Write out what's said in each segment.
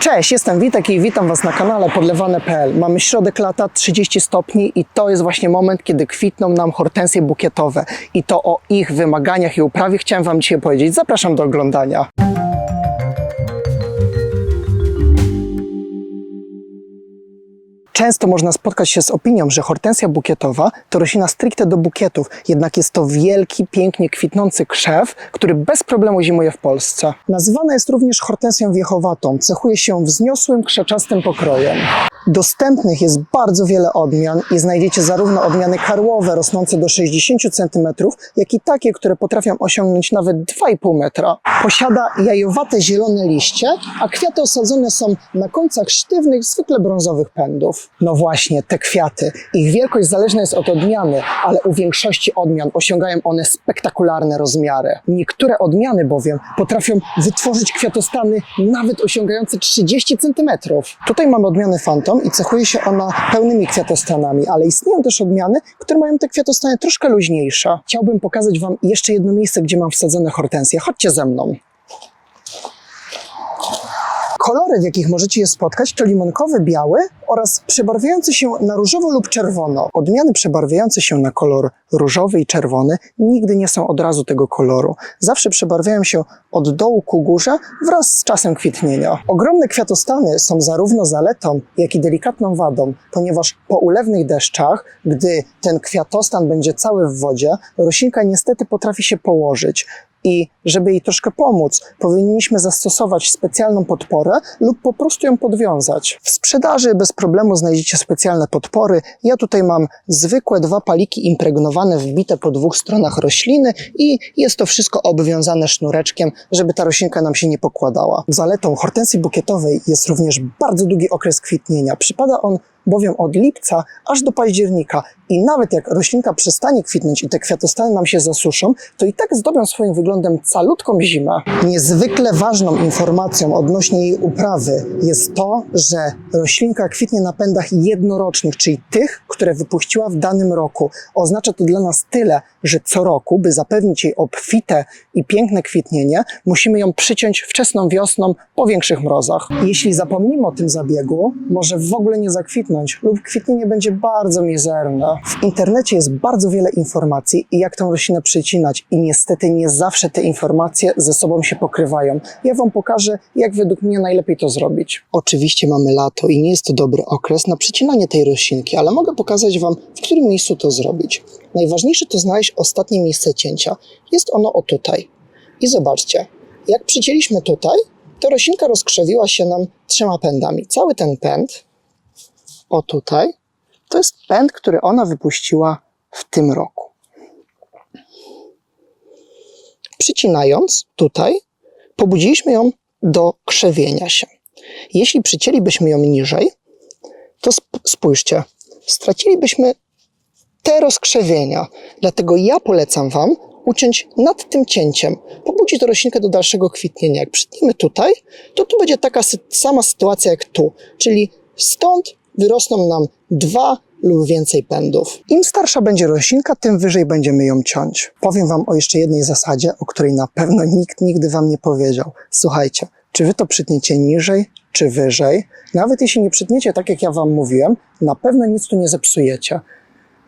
Cześć, jestem Witek i witam Was na kanale podlewane.pl. Mamy środek lata, 30 stopni i to jest właśnie moment, kiedy kwitną nam hortensje bukietowe. I to o ich wymaganiach i uprawie chciałem Wam dzisiaj powiedzieć. Zapraszam do oglądania. Często można spotkać się z opinią, że hortensja bukietowa to roślina stricte do bukietów, jednak jest to wielki, pięknie kwitnący krzew, który bez problemu zimuje w Polsce. Nazywana jest również hortensją wiechowatą, cechuje się wzniosłym, krzaczastym pokrojem. Dostępnych jest bardzo wiele odmian i znajdziecie zarówno odmiany karłowe rosnące do 60 cm, jak i takie, które potrafią osiągnąć nawet 2,5 metra. Posiada jajowate zielone liście, a kwiaty osadzone są na końcach sztywnych, zwykle brązowych pędów. No właśnie, te kwiaty. Ich wielkość zależna jest od odmiany, ale u większości odmian osiągają one spektakularne rozmiary. Niektóre odmiany bowiem potrafią wytworzyć kwiatostany nawet osiągające 30 cm. Tutaj mamy odmianę Phantom i cechuje się ona pełnymi kwiatostanami, ale istnieją też odmiany, które mają te kwiatostany troszkę luźniejsze. Chciałbym pokazać Wam jeszcze jedno miejsce, gdzie mam wsadzone hortensje. Chodźcie ze mną. Kolory, w jakich możecie je spotkać, to limonkowy, biały oraz przebarwiający się na różowo lub czerwono. Odmiany przebarwiające się na kolor różowy i czerwony nigdy nie są od razu tego koloru. Zawsze przebarwiają się od dołu ku górze wraz z czasem kwitnienia. Ogromne kwiatostany są zarówno zaletą, jak i delikatną wadą, ponieważ po ulewnych deszczach, gdy ten kwiatostan będzie cały w wodzie, roślinka niestety potrafi się położyć. I żeby jej troszkę pomóc, powinniśmy zastosować specjalną podporę lub po prostu ją podwiązać. W sprzedaży bez problemu znajdziecie specjalne podpory. Ja tutaj mam zwykłe dwa paliki impregnowane, wbite po dwóch stronach rośliny i jest to wszystko obwiązane sznureczkiem, żeby ta roślinka nam się nie pokładała. Zaletą hortensji bukietowej jest również bardzo długi okres kwitnienia. Przypada on bowiem od lipca aż do października i nawet jak roślinka przestanie kwitnąć i te kwiatostany nam się zasuszą, to i tak zdobią swoim wyglądem calutką zimę. Niezwykle ważną informacją odnośnie jej uprawy jest to, że roślinka kwitnie na pędach jednorocznych, czyli tych, które wypuściła w danym roku. Oznacza to dla nas tyle, że co roku, by zapewnić jej obfite i piękne kwitnienie, musimy ją przyciąć wczesną wiosną po większych mrozach. Jeśli zapomnimy o tym zabiegu, może w ogóle nie zakwitnąć lub kwitnienie będzie bardzo mizerne. W internecie jest bardzo wiele informacji i jak tą roślinę przycinać i niestety nie zawsze te informacje ze sobą się pokrywają. Ja Wam pokażę, jak według mnie najlepiej to zrobić. Oczywiście mamy lato i nie jest to dobry okres na przycinanie tej roślinki, ale mogę pokazać Wam, w którym miejscu to zrobić. Najważniejsze to znaleźć ostatnie miejsce cięcia. Jest ono o tutaj. I zobaczcie, jak przycięliśmy tutaj, to roślinka rozkrzewiła się nam trzema pędami. Cały ten pęd, o tutaj, to jest pęd, który ona wypuściła w tym roku. Przycinając tutaj, pobudziliśmy ją do krzewienia się. Jeśli przycięlibyśmy ją niżej, to sp- spójrzcie, stracilibyśmy te rozkrzewienia. Dlatego ja polecam Wam uciąć nad tym cięciem, pobudzić roślinkę do dalszego kwitnienia. Jak przytniemy tutaj, to tu będzie taka sy- sama sytuacja jak tu, czyli stąd wyrosną nam dwa lub więcej pędów. Im starsza będzie roślinka, tym wyżej będziemy ją ciąć. Powiem Wam o jeszcze jednej zasadzie, o której na pewno nikt nigdy Wam nie powiedział. Słuchajcie, czy Wy to przytniecie niżej, czy wyżej? Nawet jeśli nie przytniecie tak, jak ja Wam mówiłem, na pewno nic tu nie zepsujecie.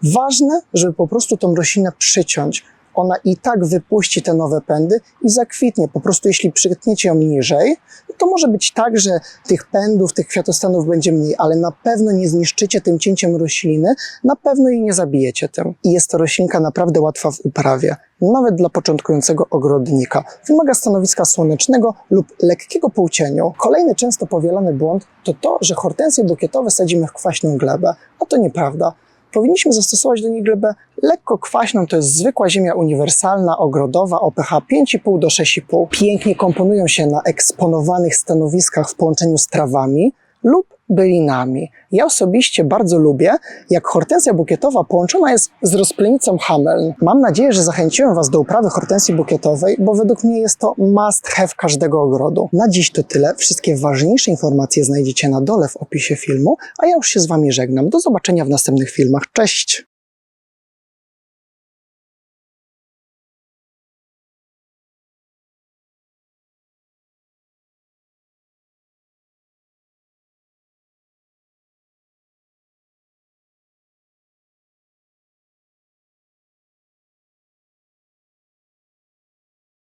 Ważne, żeby po prostu tą roślinę przyciąć. Ona i tak wypuści te nowe pędy i zakwitnie. Po prostu jeśli przytniecie ją niżej, to może być tak, że tych pędów, tych kwiatostanów będzie mniej, ale na pewno nie zniszczycie tym cięciem rośliny, na pewno jej nie zabijecie tym. I jest to roślinka naprawdę łatwa w uprawie, nawet dla początkującego ogrodnika. Wymaga stanowiska słonecznego lub lekkiego półcieniu. Kolejny często powielany błąd to to, że hortensje bukietowe sadzimy w kwaśną glebę, a to nieprawda powinniśmy zastosować do niej glebę lekko kwaśną, to jest zwykła ziemia uniwersalna, ogrodowa o pH 5,5 do 6,5. Pięknie komponują się na eksponowanych stanowiskach w połączeniu z trawami lub bylinami. Ja osobiście bardzo lubię, jak hortensja bukietowa połączona jest z rozplenicą Hameln. Mam nadzieję, że zachęciłem Was do uprawy hortensji bukietowej, bo według mnie jest to must have każdego ogrodu. Na dziś to tyle. Wszystkie ważniejsze informacje znajdziecie na dole w opisie filmu, a ja już się z Wami żegnam. Do zobaczenia w następnych filmach. Cześć!